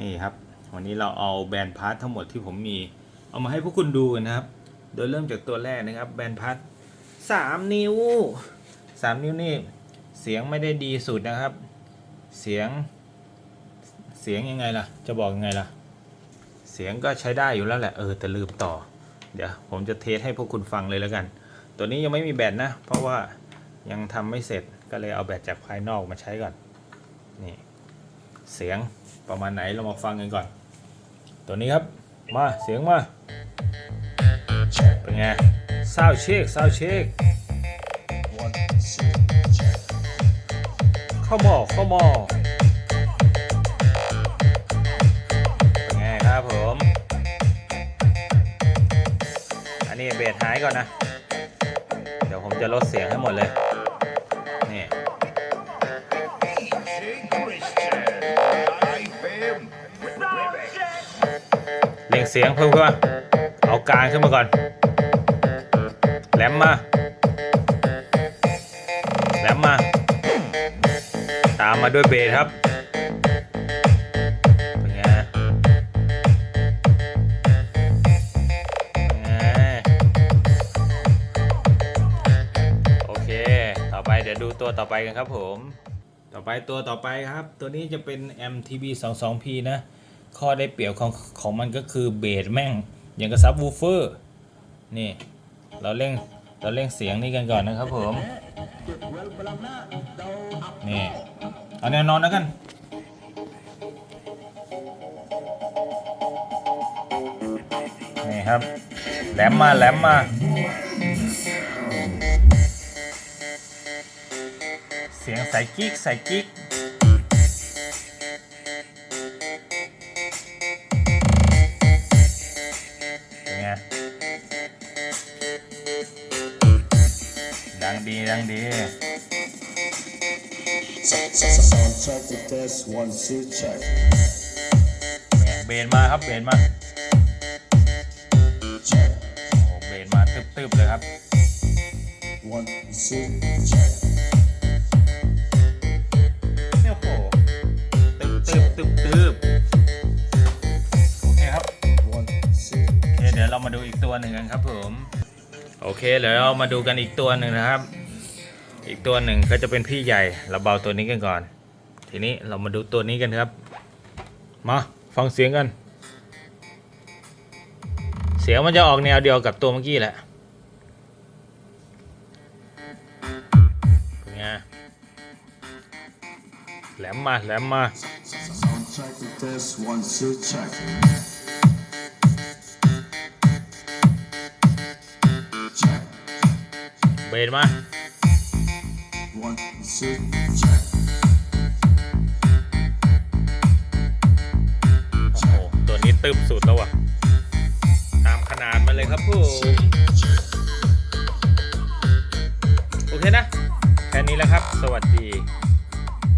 นี่ครับ วันนี้เราเอาแบรนด์พาร์ททั้งหมดที่ผมมี เอามาให้พวกคุณดูนนะครับ โดยเริ่มจากตัวแรกนะครับ แบรนด์พาร์ทสามนิ้วสามนิ้วนี่เสียงไม่ได้ดีสุดนะครับ เสียงเสียงยังไงล่ะ จะบอกยังไงล่ะ เสียงก็ใช้ได้อยู่แล้วแหละเออแต่ลืมต่อ เดี๋ยวผมจะเทสให้พวกคุณฟังเลยแล้วกัน ตัวนี้ยังไม่มีแบตนะ เพราะว่ายังทำไม่เสร็จก็เลยเอาแบตจากภายนอกมาใช้ก่อนนี่ เสียงประมาณไหนเรามาฟังกันก่อน ตัวนี้ครับมาเสียงมาเป็นไงซาวเช็คซาวเช็คเข้าหมอเข้าหมอเป็นไงครับผม อันนี้เบสหายก่อนนะ เดี๋ยวผมจะลดเสียงให้หมดเลย นี่ เสียงเพิ่มขึ้นมาเอากลางขึ้นมาก่อนแหลมมาแหลมมา ตามมาด้วยเบสครับไงเป็นไงโอเค ต่อไปเดี๋ยวดูตัวต่อไปกันครับผม ต่อไปตัวต่อไปครับ ตัวนี้จะเป็น MTB 22P นะ ข้อได้เปรียบของของมันก็คือเบสแม่ง อย่างกับซับวูเฟอร์ นี่ เราเร่งเราเร่งเสียงนี้กันก่อนนะครับผม นี่ เอาแนวนอนแล้วกันนี่ครับ แหลมมาแหลมมาเสียงใส่กิ๊กใส่กิ๊ก ดีดังดี check the test one two check เบนมาครับเบนมาโอ้โหเบนมาตึบๆเลยครับ one two check โอ้โหตึบตึบตึบตึบโอเคครับ one two โอเคเดี๋ยวเรามาดูอีกตัวหนึ่งกันครับผมโอเคเดี๋ยวเรามาดูกันอีกตัวหนึ่งนะครับ อีกตัวหนึ่งก็จะเป็นพี่ใหญ่ เราเบาตัวนี้กันก่อน ทีนี้เรามาดูตัวนี้กันครับ มาฟังเสียงกัน เสียงมันจะออกแนวเดียวกับตัวเมื่อกี้แหละเป็นไงแหลมมาแหลมมา check this one two check เบนมา one two check โอ้โหตัวนี้ตึบสุดแล้วอะ ตามขนาดมันเลยครับผู้โอเคนะ แค่นี้แล้วครับ สวัสดี